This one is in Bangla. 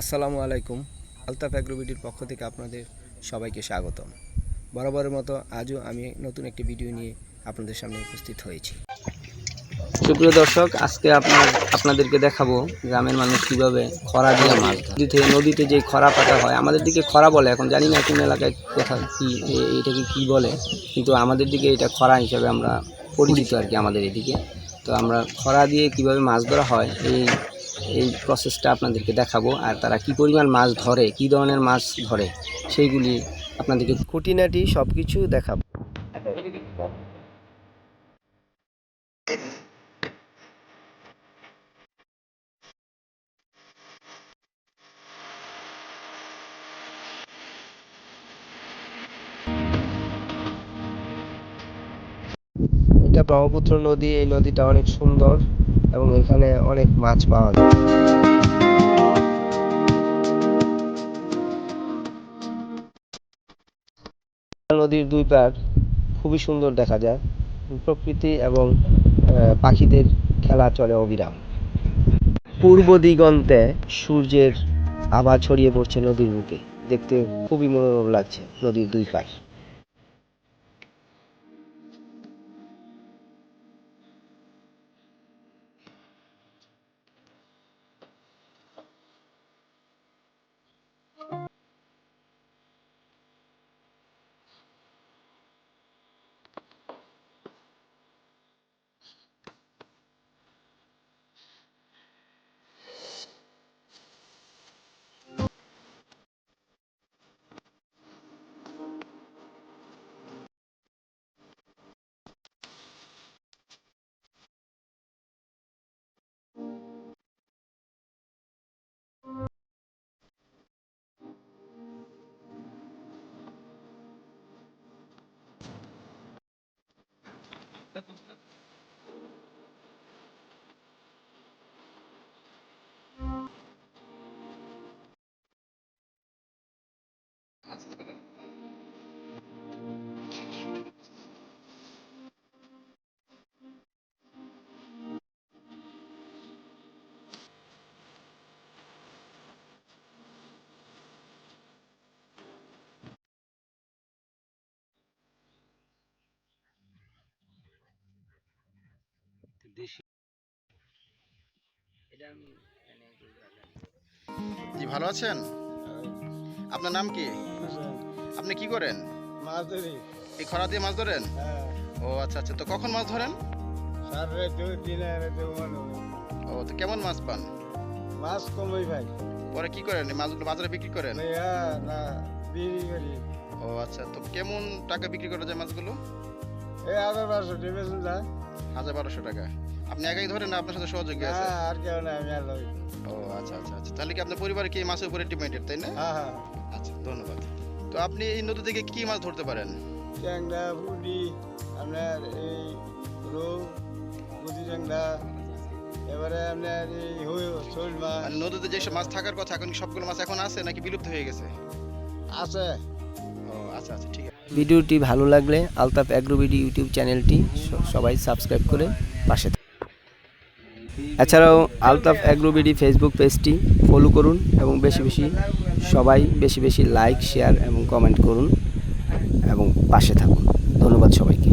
আসসালামু আলাইকুম, আলতাফ অ্যাগ্রোবিডির পক্ষ থেকে আপনাদের সবাইকে স্বাগতম। বরাবরের মতো আজও আমি নতুন একটি ভিডিও নিয়ে আপনাদের সামনে উপস্থিত হয়েছি। সুপ্রিয় দর্শক, আজকে আপনার আপনাদেরকে দেখাবো গ্রামের মানুষ কীভাবে খরা দিয়ে মাছ ধরে। নদীতে যে খরা পাতা হয়, আমাদের দিকে খরা বলে, এখন জানি না কোন এলাকায় কোথাও কী এটাকে কী বলে, কিন্তু আমাদের দিকে এটা খরা হিসাবে আমরা পরিচিত আর কি আমাদের এদিকে। তো আমরা খরা দিয়ে কীভাবে মাছ ধরা হয়, এই এই প্রসেসটা আপনাদেরকে দেখাবো আর তারা কি পরিমাণ মাছ ধরে, কি ধরনের মাছ ধরে, সেইগুলি আপনাদেরকে খুঁটিনাটি সব কিছু দেখাবো। এটা ব্রহ্মপুত্র নদী, এই নদীটা অনেক সুন্দর। এবং এখানে অনেক মাছ পাওয়া যায়। নদীর দুই পার খুবই সুন্দর দেখা যায়। প্রকৃতি এবং পাখিদের খেলা চলে অবিরাম। পূর্ব দিগন্তে সূর্যের আভা ছড়িয়ে পড়ছে নদীর বুকে। দেখতে খুবই মনোরম লাগছে নদীর দুই পাশ estatus. জি ভালো আছেন? আপনার নাম কি? আপনি কি করেন? মাছ ধরি। এই খরা দিয়ে মাছ ধরেন? হ্যাঁ। ও আচ্ছা আচ্ছা। তো কখন মাছ ধরেন? ও তো কেমন মাছ পান? মাছ কমই ভাই। পরে কি করেন? এই মাছগুলো বাজারে বিক্রি করেন? না বিক্রি করি। ও আচ্ছা। তো কেমন টাকা বিক্রি করা যায় মাছগুলো? এই হাজার বারোশো টিপেছেন যা। হাজার বারোশো টাকা। আপনি একাই ধরেন না আপনার সাথে সহযোগী আছে? আর কেউ না আমি আর ও আচ্ছা আচ্ছা আচ্ছা। তাহলে কি আপনার পরিবার কি মাছের উপরে ডিপেন্ডেড তাই না? হ্যাঁ হ্যাঁ। আচ্ছা ধন্যবাদ। তো আপনি এই নদী থেকে কি মাছ ধরতে পারেন? চ্যাংড়া পুটি আপনার এই রৌ পুঁটি চ্যাংড়া এবারে আপনার এই শোল মাছ। নদীতে যেসব মাছ থাকার কথা এখন সবগুলো মাছ এখন আছে নাকি বিলুপ্ত হয়ে গেছে? আছে। আচ্ছা আচ্ছা ঠিক আছে ভিডিওটি ভালো লাগলে আলতাফ অ্যাগ্রোবিডি ইউটিউব চ্যানেলটি সবাই সাবস্ক্রাইব করে পাশে। এছাড়াও আলতাফ অ্যাগ্রোবিডি ফেসবুক পেজটি ফলো করুন এবং বেশি বেশি সবাই বেশি বেশি লাইক, শেয়ার এবং কমেন্ট করুন এবং পাশে থাকুন ধন্যবাদ সবাইকে